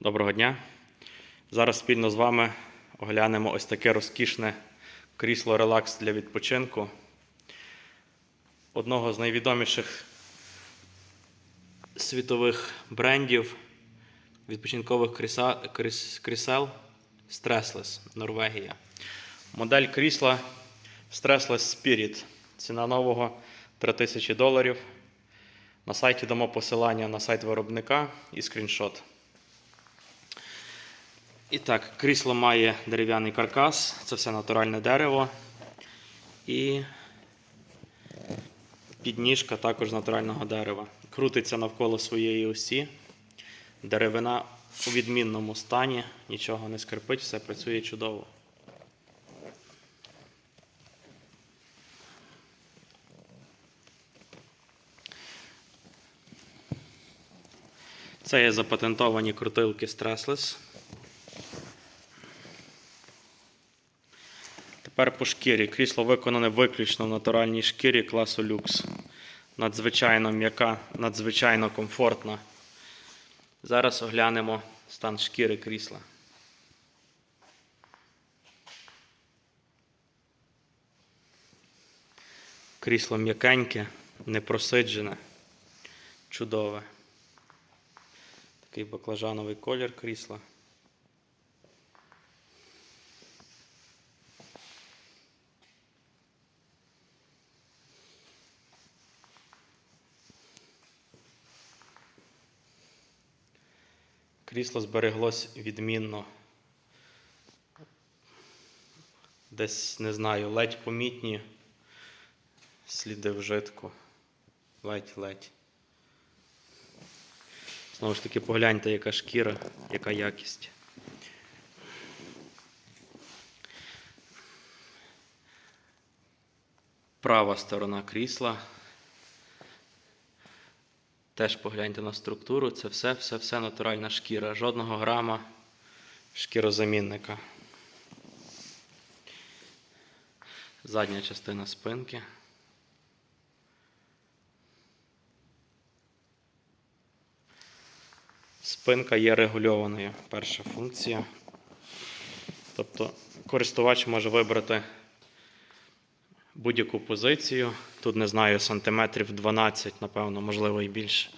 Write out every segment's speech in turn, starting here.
Доброго дня. Зараз спільно з вами оглянемо ось таке розкішне крісло релакс для відпочинку. Одного з найвідоміших світових брендів відпочинкових крісел Stressless, Норвегія. Модель крісла Stressless Spirit. Ціна нового 3000 доларів. На сайті дамо посилання на сайт виробника і скріншот. І так, крісло має дерев'яний каркас, це все натуральне дерево. І підніжка також з натурального дерева. Крутиться навколо своєї осі. Деревина у відмінному стані, нічого не скрипить, все працює чудово. Це є запатентовані крутилки Stressless. Тепер по шкірі. Крісло виконане виключно в натуральній шкірі класу люкс. Надзвичайно м'яка, надзвичайно комфортна. Зараз оглянемо стан шкіри крісла. Крісло м'якеньке, непросиджене, чудове. Такий баклажановий колір крісла. Крісло збереглось відмінно. Десь, не знаю, ледь помітні сліди вжитку. Ледь-ледь. Знову ж таки, погляньте, яка шкіра, яка якість. Права сторона крісла. Теж погляньте на структуру. Це все, все, все натуральна шкіра. Жодного грама шкірозамінника. Задня частина спинки. Спинка є регульованою. Перша функція. Тобто користувач може вибрати будь-яку позицію. Тут не знаю, сантиметрів 12, напевно, можливо, і більше.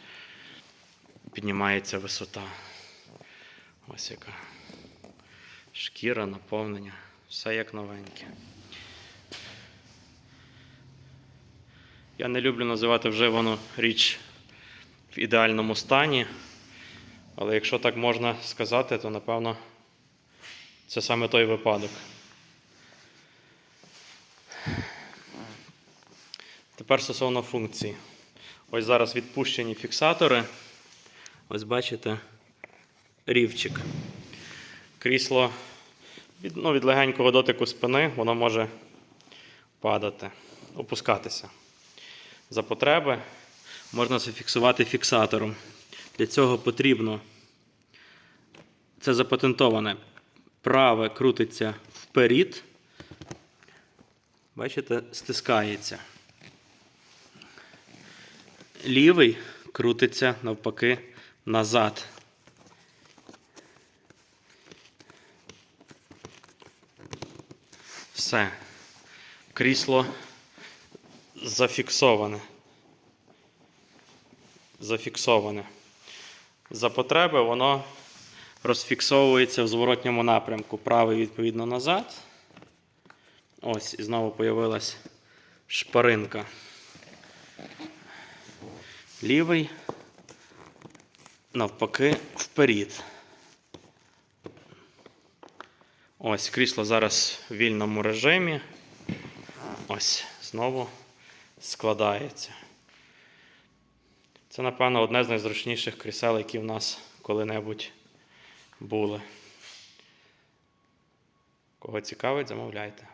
Піднімається висота. Ось яка. Шкіра, наповнення. Все як новеньке. Я не люблю називати вживану річ в ідеальному стані. Але якщо так можна сказати, то напевно це саме той випадок. Тепер стосовно функцій. Ось зараз відпущені фіксатори. Ось бачите рівчик. Крісло від, ну, від легенького дотику спини воно може падати, опускатися. За потреби можна зафіксувати фіксатором. Для цього потрібно, це запатентоване, праве крутиться вперед. Бачите, стискається. Лівий крутиться навпаки назад. Все. Крісло зафіксоване. Зафіксоване. За потреби воно розфіксовується в зворотньому напрямку. Правий відповідно назад. Ось, і знову появилась шпаринка. Лівий, навпаки, вперед. Ось, крісло зараз в вільному режимі. Ось, знову складається. Це, напевно, одне з найзручніших крісел, які в нас коли-небудь були. Кого цікавить, замовляйте.